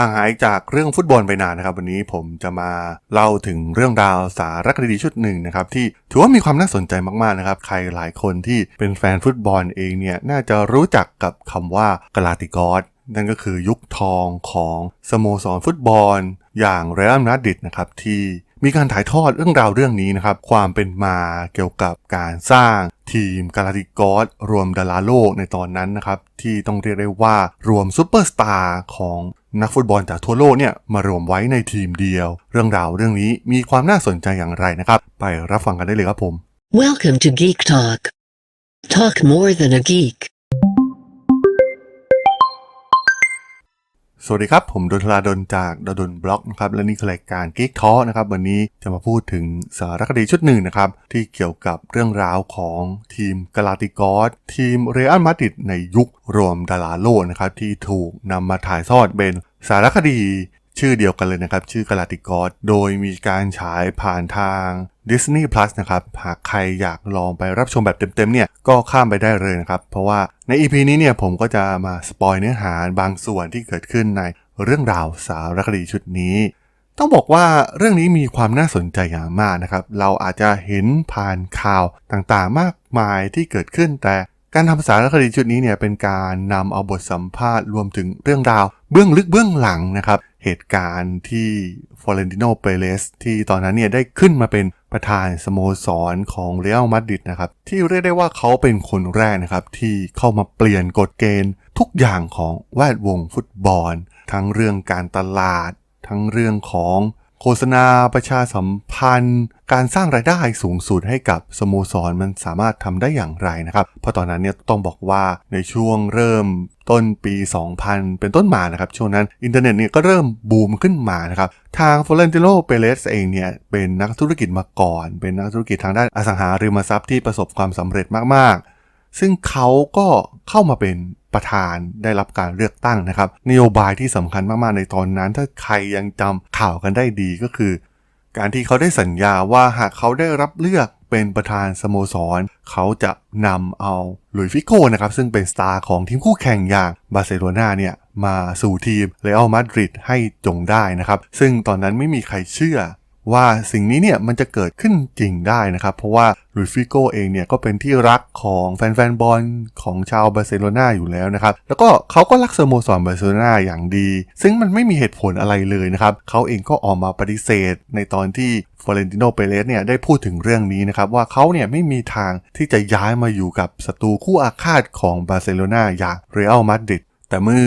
ห่างหายจากเรื่องฟุตบอลไปนานนะครับ วันนี้ผมจะมาเล่าถึงเรื่องราวสารคดีชุดหนึ่งนะครับที่ถือว่ามีความน่าสนใจมากๆนะครับ ใครหลายคนที่เป็นแฟนฟุตบอลเองเนี่ยน่าจะรู้จักกับคำว่ากาลาติกอสนั่นก็คือยุคทองของสโมสรฟุตบอล อย่างเรอัลมาดริดนะครับที่มีการถ่ายทอดเรื่องราวเรื่องนี้นะครับ ความเป็นมาเกี่ยวกับการสร้างทีมกาลาติกอสรวมดาราโลกในตอนนั้นนะครับ ที่ต้องเรียกได้ว่ารวมซูเปอร์สตาร์ของ นักฟุตบอลจากทั่วโลกเนี่ยมารวมไว้ในทีมเดียว เรื่องราวเรื่องนี้มีความน่าสนใจอย่างไรนะครับ ไปรับฟังกันได้เลยครับผม Welcome to Geek Talk. Talk more than a geek. สวัสดีครับ ผมดนทลาดนจากดดนบล็อกนะครับและนี่คือรายการ Geek t a l k นะครับวันนี้จะมาพูดถึงสารคดีชุดหนึ่งนะครับที่เกี่ยวกับเรื่องราวของทีมกาลาติกอสทีมเรอัลมาดริดในยุครวมดาราโลกนะครับที่ถูกนำมาถ่ายทอดเป็น สารคดี ชื่อเดียวกันเลยนะครับ ชื่อกลาติกอสโดยมีการฉายผ่านทาง Disney Plus นะครับ หากใครอยากลองไปรับชมแบบเต็มๆเนี่ยก็ข้ามไปได้เลยนะครับ เพราะว่าใน EP นี้เนี่ยผมก็จะมาสปอยเนื้อหาบางส่วนที่เกิดขึ้นในเรื่องราวสารคดีชุดนี้ ต้องบอกว่าเรื่องนี้มีความน่าสนใจอย่างมากนะครับ เราอาจจะเห็นผ่านข่าวต่างๆมากมายที่เกิดขึ้นแต่ การทำสารคดีชุดนี้เนี่ยเป็นการนำเอาบทสัมภาษณ์รวมถึงเรื่องราว เบื้องลึกเบื้องหลังนะครับ เหตุการณ์ที่ฟลอเรนติโนเปเรสที่ตอนนั้นเนี่ยได้ขึ้นมาเป็นประธานสโมสรของเรอัลมาดริดนะครับ ที่เรียกได้ว่าเขาเป็นคนแรกนะครับ ที่เข้ามาเปลี่ยนกฎเกณฑ์ ทุกอย่างของแวดวงฟุตบอล ทั้งเรื่องการตลาด ทั้งเรื่องของ โฆษณาประชาสัมพันธ์ การสร้างรายได้สูงสุดให้กับสโมสรมันสามารถทำได้อย่างไรนะครับ เพราะตอนนั้นเนี่ยต้องบอกว่าในช่วงเริ่มต้นปี 2000 เป็นต้นมานะครับช่วงนั้นอินเทอร์เน็ตเนี่ยก็เริ่มบูมขึ้นมานะครับทางฟลอเรนติโนเปเรสเองเนี่ยเป็นนักธุรกิจมาก่อน เป็นนักธุรกิจทางด้านอสังหาริมทรัพย์ที่ประสบความสำเร็จมากๆ ซึ่งเขาก็เข้ามาเป็น ประธานได้รับการเลือกตั้งนะครับ นโยบายที่สำคัญมาก ๆ ในตอนนั้น ถ้าใครยังจำข่าวกันได้ดีก็คือ การที่เขาได้สัญญาว่าหากเขาได้รับเลือกเป็นประธานสโมสร เขาจะนำเอาหลุยฟิโก้นะครับซึ่งเป็นสตาร์ของทีมคู่แข่งอย่างบาร์เซโลนาเนี่ยมาสู่ทีมเรอัลมาดริดให้จงได้นะครับ ซึ่งตอนนั้นไม่มีใครเชื่อ ว่าสิ่งนี้เนี่ยมันจะเกิดขึ้นจริงได้นะครับ เพราะว่าลุยฟิโก้เองเนี่ยก็เป็นที่รักของแฟนๆบอลของชาวบาร์เซโลนาอยู่แล้วนะครับ แล้วก็เขาก็รักสโมสรบาร์เซโลนาอย่างดี ซึ่งมันไม่มีเหตุผลอะไรเลยนะครับ เขาเองก็ออกมาปฏิเสธ ในตอนที่ฟลอเรนติโนเปเรสเนี่ยได้พูดถึงเรื่องนี้นะครับ ว่าเขาเนี่ยไม่มีทางที่จะย้ายมาอยู่กับศัตรูคู่อาฆาตของบาร์เซโลนาอย่างเรอัลมาดริดแต่เมื่อ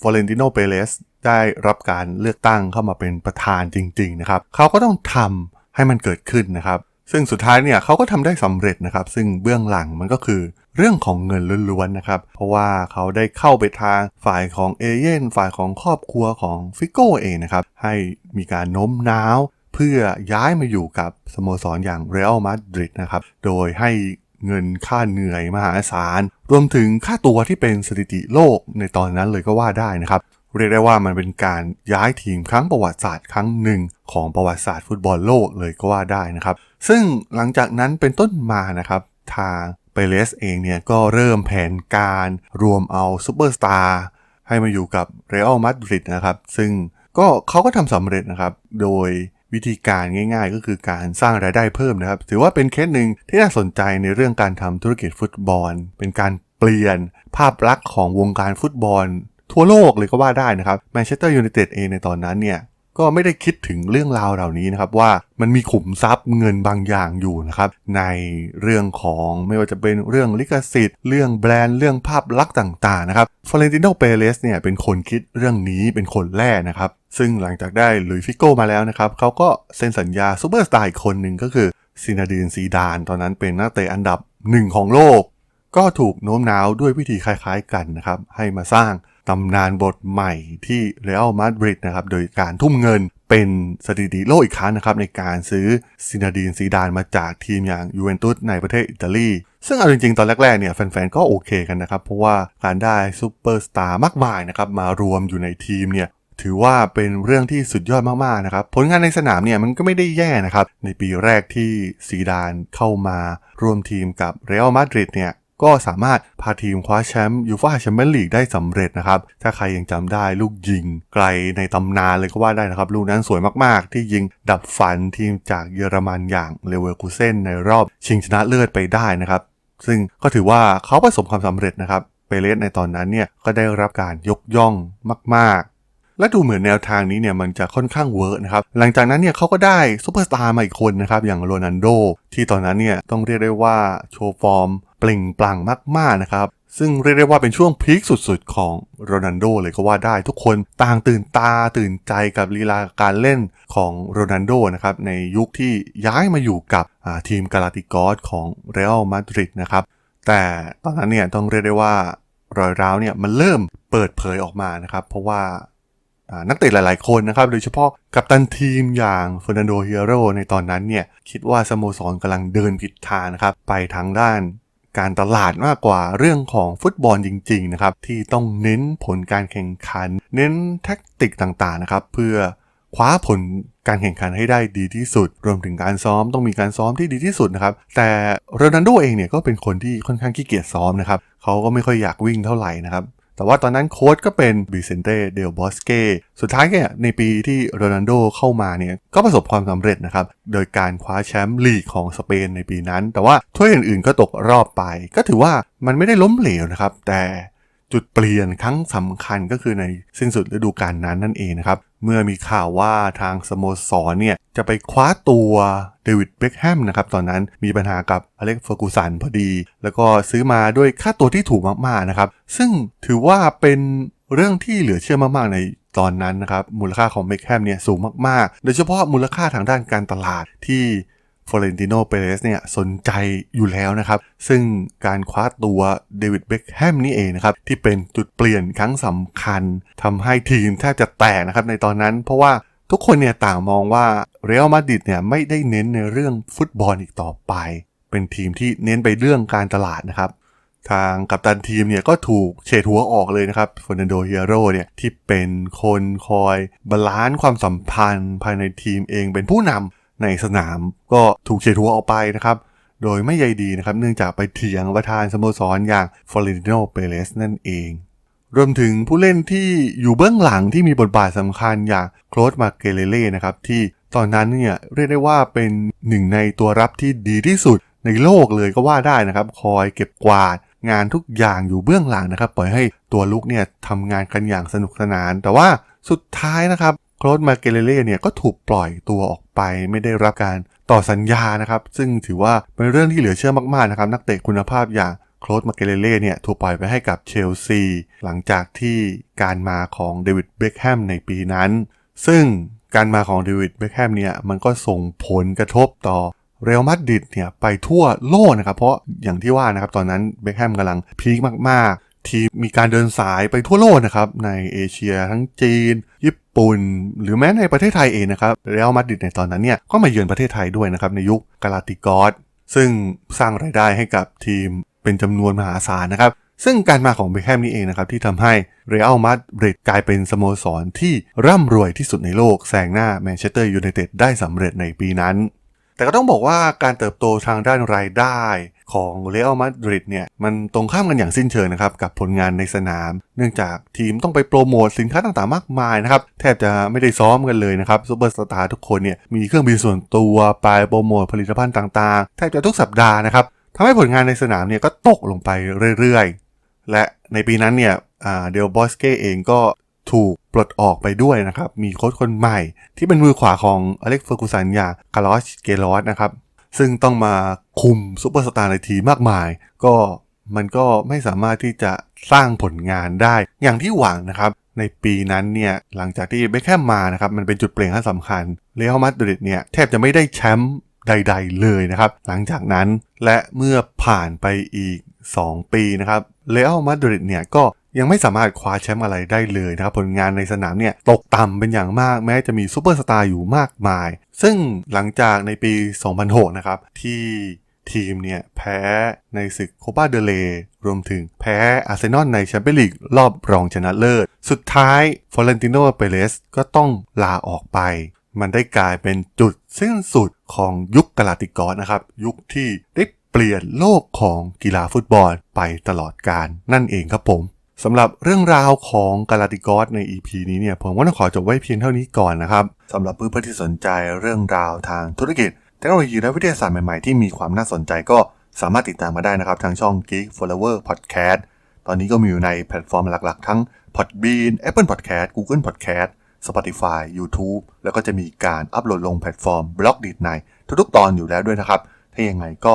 ฟลอเรนติโนเปเรส ได้รับการเลือกตั้งเข้ามาเป็นประธานจริงๆนะครับเขาก็ต้องทำให้มันเกิดขึ้นนะครับ ซึ่งสุดท้ายเนี่ยเขาก็ทำได้สำเร็จนะครับ ซึ่งเบื้องหลังมันก็คือเรื่องของเงินล้วนๆนะครับ เพราะว่าเขาได้เข้าไปทางฝ่ายของเอเย่นฝ่ายของครอบครัวของฟิโก้เองนะครับ ให้มีการโน้มน้าวเพื่อย้ายมาอยู่กับสโมสรอย่างเรอัลมาดริดนะครับ โดยให้เงินค่าเหนื่อยมหาศาล รวมถึงค่าตัวที่เป็นสถิติโลกในตอนนั้นเลยก็ว่าได้นะครับ เรียกได้ว่ามันเป็นการย้ายทีมครั้งประวัติศาสตร์ครั้งหนึ่งของประวัติศาสตร์ฟุตบอลโลกเลยก็ว่าได้นะครับ ซึ่งหลังจากนั้นเป็นต้นมานะครับ ทางเปเรสเองเนี่ยก็เริ่มแผนการรวมเอาซูเปอร์สตาร์ให้มาอยู่กับเรอัลมาดริดนะครับ ซึ่งก็เขาก็ทำสำเร็จนะครับ โดยวิธีการง่ายๆ ก็คือการสร้างรายได้เพิ่มนะครับ ถือว่าเป็นเคสหนึ่งที่น่าสนใจในเรื่องการทำธุรกิจฟุตบอล เป็นการเปลี่ยนภาพลักษณ์ของวงการฟุตบอล ทั่วโลกเลยก็ว่าได้นะครับแมนเชสเตอร์ยูไนเต็ดเองในตอนนั้นเนี่ยก็ไม่ได้คิดถึงเรื่องราวเหล่านี้นะครับว่ามันมีขุมทรัพย์เงินบางอย่างอยู่นะครับในเรื่องของไม่ว่าจะเป็นเรื่องลิขสิทธิ์ เรื่องแบรนด์เรื่องภาพลักษณ์ต่างๆนะครับฟลอเรนติโนเปเรสเนี่ยเป็นคนคิดเรื่องนี้เป็นคนแรกนะครับ ซึ่งหลังจากได้หลุยฟิโก้มาแล้วนะครับเขาก็เซ็นสัญญาซูเปอร์สตาร์อีกคนหนึ่งก็คือซินาดีนซีดาน ตอนนั้นเป็นนักเตะอันดับหนึ่งของโลก ก็ถูกโน้มน้าวด้วยวิธีคล้ายๆกันนะครับให้มาสร้าง ตำนานบทใหม่ที่เรอัลมาดริดนะครับ โดยการทุ่มเงินเป็นสถิติโลกอีกครั้งนะครับ ในการซื้อซินาดีนซีดานมาจากทีมอย่างยูเวนตุสในประเทศอิตาลี ซึ่งเอาจริงๆ ตอนแรกๆเนี่ยแฟนๆ ก็โอเคกันนะครับ เพราะว่าการได้ซูเปอร์สตาร์มากมายนะครับ มารวมอยู่ในทีมเนี่ยถือว่าเป็นเรื่องที่สุดยอดมากๆนะครับ ผลงานในสนามเนี่ยมันก็ไม่ได้แย่นะครับ ในปีแรกที่ซีดานเข้ามาร่วมทีมกับเรอัลมาดริดเนี่ย ก็สามารถพาทีมคว้าแชมป์ยูฟ่าแชมเปี้ยนลีกได้สำเร็จนะครับ ถ้าใครยังจำได้ลูกยิงไกลในตำนานเลยก็ว่าได้นะครับ ลูกนั้นสวยมากๆ ที่ยิงดับฝันทีมจากเยอรมันอย่างเลเวอร์คูเซนในรอบชิงชนะเลิศไปได้นะครับ ซึ่งก็ถือว่าเขาประสบความสำเร็จนะครับเปเรสในตอนนั้นเนี่ยก็ได้รับการยกย่องมาก ๆและดูเหมือนแนวทางนี้เนี่ยมันจะค่อนข้างเวิร์กนะครับ หลังจากนั้นเนี่ยเขาก็ได้ซูเปอร์สตาร์มาอีกคนนะครับ อย่างโรนัลโด ที่ตอนนั้นเนี่ยต้องเรียกได้ว่าโชว์ฟอร์ม ล่งปลั่งมากๆนะครับซึ่งเรียกได้ว่าเป็นช่วงพีคสุดๆ ของโรนัลโดเลยก็ว่าได้ทุกคนต่างตื่นตาตื่นใจกับลีลาการเล่นของโรนัลโดนะครับในยุคที่ย้ายมาอยู่กับทีมกาลาติกอสของเรอัลมาดริดนะครับแต่ตอนนั้นเนี่ยต้องเรียกได้ว่ารอยร้าวเนี่ยมันเริ่มเปิดเผยออกมานะครับ เพราะว่าอ่านักเตะหลายๆคนนะครับโดยเฉพาะกัปตันทีมอย่างเฟอร์นันโดเฮียโรในตอนนั้นเนี่ยคิดว่าสโมสรกำลังเดินผิดทางนะครับไปทางด้าน การตลาดมากกว่าเรื่องของฟุตบอลจริงๆนะครับที่ต้องเน้นผลการแข่งขัน เน้นแท็กติกต่างๆนะครับเพื่อคว้าผลการแข่งขันให้ได้ดีที่สุด รวมถึงการซ้อมต้องมีการซ้อมที่ดีที่สุดนะครับ แต่โรนัลโดเองเนี่ยก็เป็นคนที่ค่อนข้างขี้เกียจซ้อมนะครับเขาก็ไม่ค่อยอยากวิ่งเท่าไหร่นะครับ แต่ว่าตอนนั้นโค้ชก็เป็นบิเซนเต้เดลบอสเกสุดท้ายเนี่ยในปีที่โรนัลโดเข้ามาเนี่ยก็ประสบความสำเร็จนะครับ โดยการคว้าแชมป์ลีกของสเปนในปีนั้น แต่ว่าถ้วยอื่นๆก็ตกรอบไป ก็ถือว่ามันไม่ได้ล้มเหลวนะครับ แต่ จุดเปลี่ยนครั้งสำคัญก็คือในสิ้นสุดฤดูกาลนั้นนั่นเองนะครับ เมื่อมีข่าวว่าทางสโมสรเนี่ยจะไปคว้าตัวเดวิดเบคแฮมนะครับตอนนั้นมีปัญหากับอเล็กเฟอร์กูสันพอดี แล้วก็ซื้อมาด้วยค่าตัวที่ถูกมากๆนะครับ ซึ่งถือว่าเป็นเรื่องที่เหลือเชื่อมากๆในตอนนั้นนะครับมูลค่าของเบคแฮมเนี่ยสูงมากๆ โดยเฉพาะมูลค่าทางด้านการตลาดที่ ฟลอเรนติโนเปเรสเนี่ยสนใจอยู่แล้วนะครับ ซึ่งการคว้าตัวเดวิดเบคแฮมนี่เองนะครับ ที่เป็นจุดเปลี่ยนครั้งสำคัญทำให้ทีมแทบจะแตกนะครับในตอนนั้น เพราะว่าทุกคนเนี่ยต่างมองว่าเรอัลมาดริดเนี่ยไม่ได้เน้นในเรื่องฟุตบอลอีกต่อไป เป็นทีมที่เน้นไปเรื่องการตลาดนะครับทางกัปตันทีมเนี่ยก็ถูกเฉดหัวออกเลยนะครับฟ e ร์นันโดเฮียโร่เนี่ยที่เป็นคนคอยบาลานซ์ความสัมพันธ์ภายในทีมเองเป็นผู้นำ ในสนามก็ถูกเฉดหัวออกไปนะครับ โดยไม่ใยดีนะครับ เนื่องจากไปเถียงประธานสโมสรอย่างฟลอเรนติโนเปเรสนั่นเอง รวมถึงผู้เล่นที่อยู่เบื้องหลังที่มีบทบาทสำคัญอย่างโคลดมาเกเลเล่นะครับที่ตอนนั้นเนี่ยเรียกได้ว่าเป็นหนึ่งในตัวรับที่ดีที่สุดในโลกเลยก็ว่าได้นะครับ คอยเก็บกวาดงานทุกอย่างอยู่เบื้องหลังนะครับ ปล่อยให้ตัวลุกเนี่ยทำงานกันอย่างสนุกสนาน แต่ว่าสุดท้ายนะครับโคลดมาเกเลเล่เนี่ยก็ถูกปล่อยตัวออก ไปไม่ได้รับการต่อสัญญานะครับ ซึ่งถือว่าเป็นเรื่องที่เหลือเชื่อมากๆนะครับนักเตะคุณภาพอย่างโคลดมาเกเลเล่เนี่ยถูกปล่อยไปให้กับเชลซี หลังจากที่การมาของเดวิดเบคแฮมในปีนั้น ซึ่งการมาของเดวิดเบคแฮมเนี่ยมันก็ส่งผลกระทบต่อเรอัลมาดริดเนี่ยไปทั่วโลกนะครับเพราะอย่างที่ว่านะครับตอนนั้นเบคแฮมกำลังพีคมากๆ ทีมมีการเดินสายไปทั่วโลกนะครับในเอเชียทั้งจีน ญี่ปุ่น หรือแม้ในประเทศไทยเองนะครับเรอัลมาดริดในตอนนั้นเนี่ยก็มาเยือนประเทศไทยด้วยนะครับในยุคกาลาติกอสซึ่งสร้างรายได้ให้กับทีมเป็นจำนวนมหาศาลนะครับซึ่งการมาของเบคแฮมนี่เองนะครับที่ทำให้เรอัลมาดริดกลายเป็นสโมสรที่ร่ำรวยที่สุดในโลกแซงหน้าแมนเชสเตอร์ยูไนเต็ดได้สำเร็จในปีนั้น แต่ก็ต้องบอกว่าการเติบโตทางด้านรายได้ ของเรอัลมาดริดเนี่ยมันตรงข้ามกันอย่างสิ้นเชิงนะครับกับผลงานในสนาม เนื่องจากทีมต้องไปโปรโมทสินค้าต่างๆมากมายนะครับแทบจะไม่ได้ซ้อมกันเลยนะครับซูเปอร์สตาร์ทุกคนเนี่ยมีเครื่องบินส่วนตัวไปโปรโมทผลิตภัณฑ์ต่างๆ แทบจะทุกสัปดาห์นะครับทำให้ผลงานในสนามเนี่ยก็ตกลงไปเรื่อยๆ และในปีนั้นเนี่ยเดลบอสเก้เองก็ถูกปลดออกไปด้วยนะครับ มีโค้ชคนใหม่ที่เป็นมือขวาของอเล็กเฟอร์กูสันอย่างคาร์ลอสเกลอสนะครับ ซึ่งต้องมาคุมซูเปอร์สตาร์ในทีมากมาย ก็มันก็ไม่สามารถที่จะสร้างผลงานได้ อย่างที่หวังนะครับ ในปีนั้นเนี่ยหลังจากที่เบคแฮมมานะครับมันเป็นจุดเปลี่ยนที่สำคัญเรอัลมาดริดเนี่ยแทบจะไม่ได้แชมป์ใด ๆ เลยนะครับ หลังจากนั้นและเมื่อผ่านไปอีก 2 ปีนะครับเรอัลมาดริดเนี่ยก็ยังไม่สามารถคว้าแชมป์อะไรได้เลยนะครับผลงานในสนามเนี่ยตกต่ำเป็นอย่างมากแม้จะมีซูเปอร์สตาร์อยู่มากมาย ซึ่งหลังจากในปี 2006 นะครับ ที่ทีมเนี่ยแพ้ในศึกโคปาเดเลรวมถึงแพ้อาร์เซนอลในแชมเปี้ยนลีกรอบรองชนะเลิศ สุดท้ายฟลอเรนติโนเปเรสก็ต้องลาออกไป มันได้กลายเป็นจุดสิ้นสุดของยุคกาลาติกอสนะครับ ยุคที่ได้เปปลี่ยนโลกของกีฬาฟุตบอลไปตลอดกาลนั่นเองครับผมสำหรับเรื่องราวของกาลาติกอสใน EP นี้เนี่ยผมก็ต้องขอจบไว้เพียงเท่านี้ก่อนนะครับสำหรับเพื่อนๆที่สนใจเรื่องราวทางธุรกิจเทคโนโลยีและวิทยาศาสตร์ใหม่ๆที่มีความน่าสนใจก็สามารถติดตามมาได้นะครับ ทางช่อง Geek Flower Podcast ตอนนี้ก็มีอยู่ในแพลตฟอร์มหลักๆ ทั้ง Podbean Apple Podcast Google Podcast Spotify YouTube แล้วก็จะมีการอัปโหลดลงแพลตฟอร์มบล็อกดีดในทุกๆ ตอนอยู่แล้วด้วยนะครับ ถ้ายังไงก็